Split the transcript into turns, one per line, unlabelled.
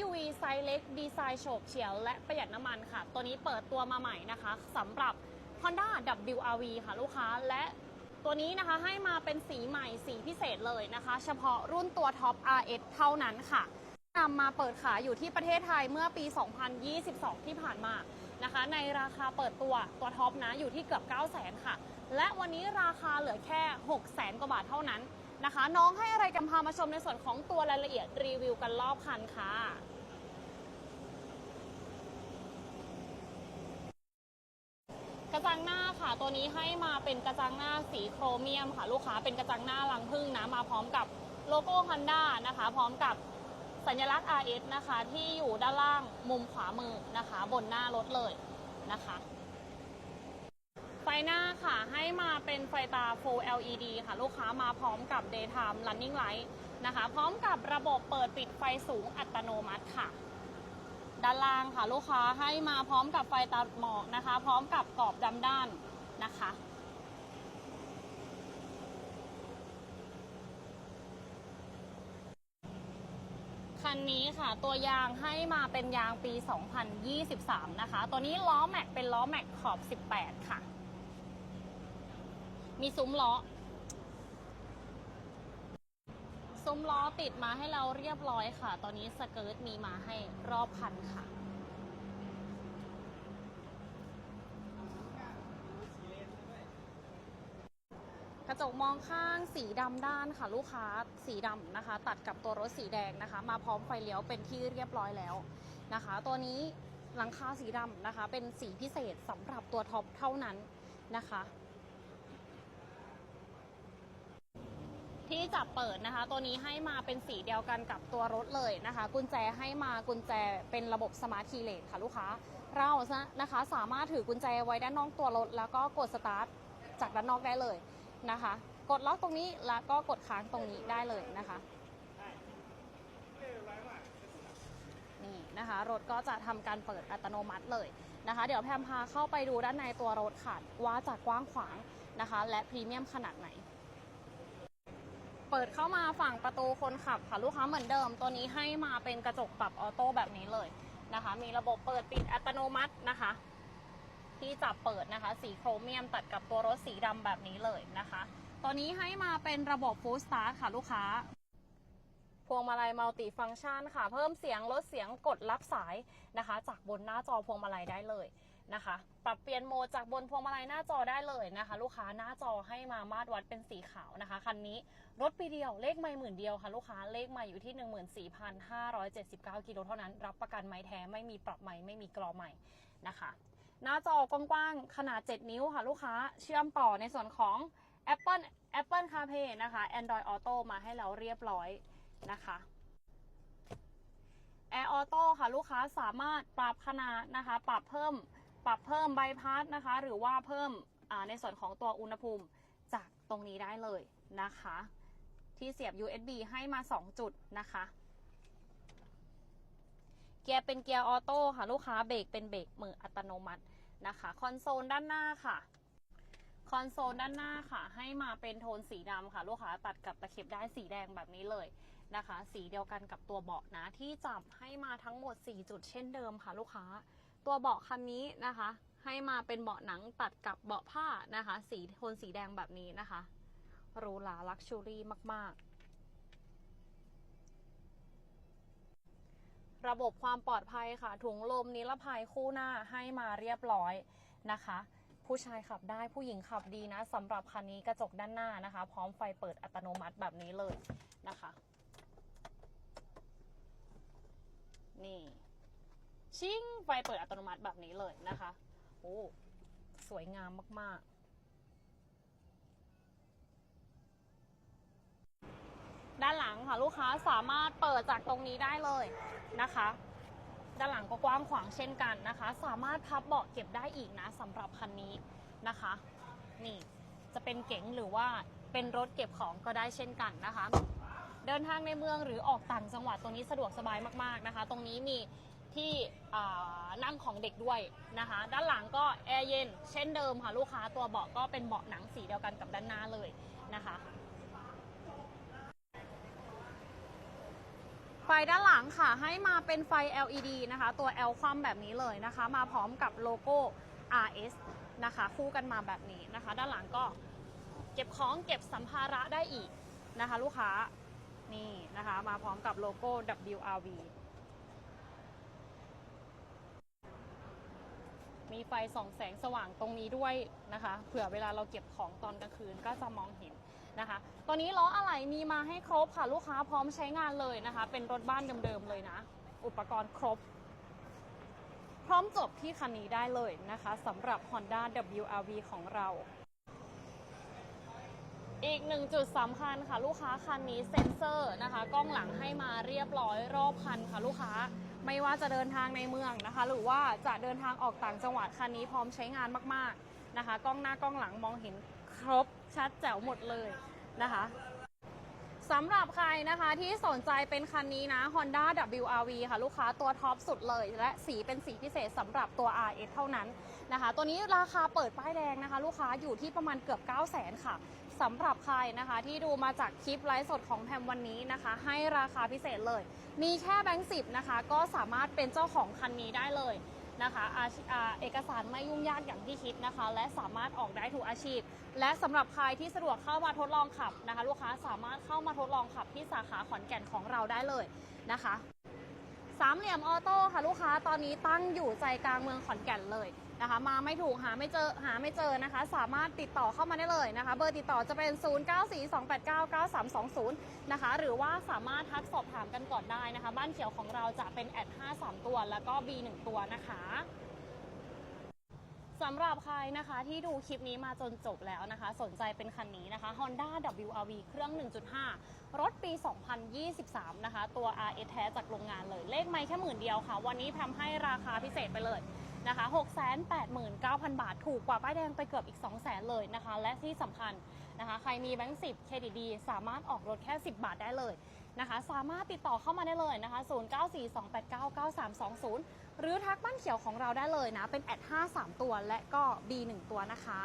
UV ไซส์เล็ก ดีไซน์โฉบเฉี่ยวและประหยัดน้ำมันค่ะ ตัวนี้เปิดตัวมาใหม่นะคะสำหรับ Honda WRV ค่ะลูกค้าและตัวนี้นะคะให้มาเป็นสีใหม่สีพิเศษเลยนะคะ เฉพาะรุ่นตัวท็อป RS เท่านั้นค่ะนำมาเปิดขายอยู่ที่ประเทศไทยเมื่อปี 2022 ที่ผ่านมานะคะ ในราคาเปิดตัวตัวท็อปนะอยู่ที่เกือบ 9 0 0 0 0 0 ค่ะ และวันนี้ราคาเหลือแค่ 6 0 0 0 0 0 กว่าบาทเท่านั้น นะคะ น้องให้อะไรกันพามาชมในส่วนของตัวรายละเอียดรีวิวกันรอบคันค่ะกระจังหน้าค่ะ ตัวนี้ให้มาเป็นกระจังหน้าสีโครเมียมค่ะ ลูกค้าเป็นกระจังหน้ารังพึ่งนะมาพร้อมกับโลโก้ Honda นะคะ พร้อมกับสัญลักษณ์ RS นะคะ ที่อยู่ด้านล่างมุมขวามือนะคะ บนหน้ารถเลยนะคะ หน้าค่ะ ให้มาเป็นไฟตา Full LED ค่ะ ลูกค้ามาพร้อมกับ Daytime Running Light นะคะ พร้อมกับระบบเปิดปิดไฟสูงอัตโนมัติค่ะ ด้านล่างค่ะ ลูกค้าให้มาพร้อมกับไฟตัดหมอกนะคะ พร้อมกับกรอบดำด้านนะคะคันนี้ค่ะตัวยางให้มาเป็นยางปี 2023 นะคะ ตัวนี้ล้อแม็กเป็นล้อแม็กขอบ 18 ค่ะ มีซุ้มล้อ ซุ้มล้อติดมาให้เราเรียบร้อยค่ะ ตอนนี้สเกิร์ตมีมาให้รอบคันค่ะ กระจกมองข้างสีดำด้านค่ะ ลูกค้าสีดำนะคะ ตัดกับตัวรถสีแดงนะคะ มาพร้อมไฟเลี้ยวเป็นที่เรียบร้อยแล้วนะคะ ตัวนี้หลังคาสีดำนะคะ เป็นสีพิเศษสำหรับตัวท็อปเท่านั้นนะคะ ที่จับเปิดนะคะ ตัวนี้ให้มาเป็นสีเดียวกันกับตัวรถเลยนะคะ กุญแจให้มากุญแจเป็นระบบสมาร์ทคีย์เลสค่ะลูกค้า เรานะคะสามารถถือกุญแจไว้ด้านนอกตัวรถ แล้วก็กดสตาร์ทจากด้านนอกได้เลยนะคะ กดล็อกตรงนี้แล้วก็กดค้างตรงนี้ได้เลยนะคะนี่นะคะรถก็จะทำการเปิดอัตโนมัติเลยนะคะ เดี๋ยวแพมพาเข้าไปดูด้านในตัวรถค่ะว่าจะกว้างขวางนะคะ และพรีเมียมขนาดไหน เปิดเข้ามาฝั่งประตูคนขับค่ะลูกค้าเหมือนเดิม ตัวนี้ให้มาเป็นกระจกปรับออโต้แบบนี้เลยนะคะ มีระบบเปิดปิดอัตโนมัตินะคะ ที่จับเปิดนะคะ สีโครเมียมตัดกับตัวรถสีดำแบบนี้เลยนะคะ ตัวนี้ให้มาเป็นระบบฟู l สตาร์ค่ะลูกค้าพวงมาลัยมัลติฟังก์ชันค่ะ เพิ่มเสียงลดเสียงกดรับสายนะคะ จากบนหน้าจอพวงมาลัยได้เลย นะคะ ปรับเปลี่ยนโหมดจากบนพวงมาลัยหน้าจอได้เลยนะคะ ลูกค้าหน้าจอให้มามาตรวัดเป็นสีขาวนะคะคันนี้รถปีเดียวเลขไม่หมื่นเดียวค่ะลูกค้าเลขไม่อยู่ที่ 14,579กิโลเท่านั้น รับประกันไม้แท้ไม่มีปรับใหม่ไม่มีกรอใหม่นะคะ หน้าจอกว้างๆขนาด 7 นิ้วค่ะ ลูกค้าเชื่อมต่อในส่วนของ Apple Apple CarPlay นะคะ Android Auto มาให้เราเรียบร้อยนะคะ Air Auto ค่ะ ลูกค้าสามารถปรับขนาดนะคะ ปรับเพิ่ม ปรับเพิ่มใบพัดนะคะ หรือว่าเพิ่มในส่วนของตัวอุณหภูมิจากตรงนี้ได้เลยนะคะ ที่เสียบ USB ให้มา 2 จุดนะคะ เกียร์เป็นเกียร์ออโต้ค่ะ ลูกค้าเบรกเป็นเบรกมืออัตโนมัตินะคะคอนโซลด้านหน้าค่ะคอนโซลด้านหน้าค่ะ ให้มาเป็นโทนสีดำค่ะลูกค้าตัดกับตะเข็บได้สีแดงแบบนี้เลยนะคะ สีเดียวกันกับตัวเบาะนะที่จับให้มาทั้งหมด 4 จุดเช่นเดิมค่ะลูกค้า ตัวเบาะคันนี้นะคะ ให้มาเป็นเบาะหนังตัดกับเบาะผ้านะคะ สีโทนสีแดงแบบนี้นะคะหรูหราลักชูรี่มาก ๆระบบความปลอดภัยค่ะ ถุงลมนิรภัยคู่หน้าให้มาเรียบร้อยนะคะ ผู้ชายขับได้ผู้หญิงขับดีนะสำหรับคันนี้กระจกด้านหน้านะคะ พร้อมไฟเปิดอัตโนมัติแบบนี้เลยนะคะ นี่ ชิงไฟเปิดอัตโนมัติแบบนี้เลยนะคะ โอ้สวยงามมาก ๆ ด้านหลังค่ะลูกค้าสามารถเปิดจากตรงนี้ได้เลยนะคะ ด้านหลังก็กว้างขวางเช่นกันนะคะ สามารถพับเบาะเก็บได้อีกนะสำหรับคันนี้นะคะ นี่จะเป็นเก๋งหรือว่าเป็นรถเก็บของก็ได้เช่นกันนะคะ เดินทางในเมืองหรือออกต่างจังหวัดตรงนี้สะดวกสบายมากๆนะคะ ตรงนี้มี ที่นั่งของเด็กด้วยนะคะ ด้านหลังก็แอร์เย็นเช่นเดิมค่ะลูกค้าตัวเบาะก็เป็นเบาะหนังสีเดียวกันกับด้านหน้าเลยนะคะไฟด้านหลังค่ะให้มาเป็นไฟ LED นะคะ ตัว L ความแบบนี้เลยนะคะ มาพร้อมกับโลโก้ RS นะคะ คู่กันมาแบบนี้นะคะ ด้านหลังก็เก็บของเก็บสัมภาระได้อีกนะคะ ลูกค้านี่นะคะ มาพร้อมกับโลโก้ WRV มีไฟส่องแสงสว่างตรงนี้ด้วยนะคะ เผื่อเวลาเราเก็บของตอนกลางคืนก็จะมองเห็นนะคะตัวนี้ล้ออะไหล่มีมาให้ครบค่ะ ลูกค้าพร้อมใช้งานเลยนะคะ เป็นรถบ้านเดิมๆเลยนะ อุปกรณ์ครบ พร้อมจบที่คันนี้ได้เลยนะคะสำหรับ Honda WRV ของเรา อีกหนึ่งจุดสำคัญค่ะ ลูกค้าคันนี้เซ็นเซอร์นะคะ กล้องหลังให้มาเรียบร้อยรอบคันค่ะลูกค้าไม่ว่าจะเดินทางในเมืองนะคะ หรือว่าจะเดินทางออกต่างจังหวัดคันนี้พร้อมใช้งานมากๆนะคะ กล้องหน้ากล้องหลังมองเห็นครบชัดแจ๋วหมดเลยนะคะ สำหรับใครนะคะที่สนใจเป็นคันนี้นะ Honda WRV ค่ะ ลูกค้าตัวท็อปสุดเลย และสีเป็นสีพิเศษสำหรับตัว RS เท่านั้นนะคะ ตัวนี้ราคาเปิดป้ายแดงนะคะ ลูกค้าอยู่ที่ประมาณเกือบ 9 0 0 0 0 0 ค่ะสำหรับใครนะคะที่ดูมาจากคลิปไลฟ์สดของแพมวันนี้นะคะ ให้ราคาพิเศษเลย มีแค่แบงค์สิบนะคะ ก็สามารถเป็นเจ้าของคันนี้ได้เลย นะคะอาอาเอกสารไม่ยุ่งยากอย่างที่คิดนะคะ และสามารถออกได้ทุกอาชีพ และสำหรับใครที่สะดวกเข้ามาทดลองขับนะคะ ลูกค้าสามารถเข้ามาทดลองขับที่สาขาขอนแก่นของเราได้เลยนะคะสามเหลี่ยมออโต้ค่ะลูกค้าตอนนี้ตั้งอยู่ใจกลางเมืองขอนแก่นเลย นะคะ มาไม่ถูกหาไม่เจอหาไม่เจอนะคะ สามารถติดต่อเข้ามาได้เลยนะคะ เบอร์ติดต่อจะเป็น 0942899320 นะคะ หรือว่าสามารถทักสอบถามกันก่อนได้นะคะ บ้านเขียวของเราจะเป็นแอด53 ตัว แล้วก็ B1 ตัวนะคะสำหรับใครนะคะที่ดูคลิปนี้มาจนจบแล้วนะคะ สนใจเป็นคันนี้นะคะ Honda WRV เครื่อง 1.5 รถปี 2023 นะคะ ตัว RS แท้จากโรงงานเลย เลขไม่แค่หมื่นเดียวค่ะ วันนี้ทำให้ราคาพิเศษไปเลย นะคะ689,000 บาท ถูกกว่าป้ายแดงไปเกือบอีก 200,000 เลยนะคะ และที่สำคัญนะคะใครมีแบงค์10เครดิตดีสามารถออกรถแค่ 10 บาทได้เลยนะคะสามารถติดต่อเข้ามาได้เลยนะคะ 0942899320 หรือทักบ้านเขียวของเราได้เลยนะ เป็นแอด 53 ตัวและก็ B1 ตัวนะคะ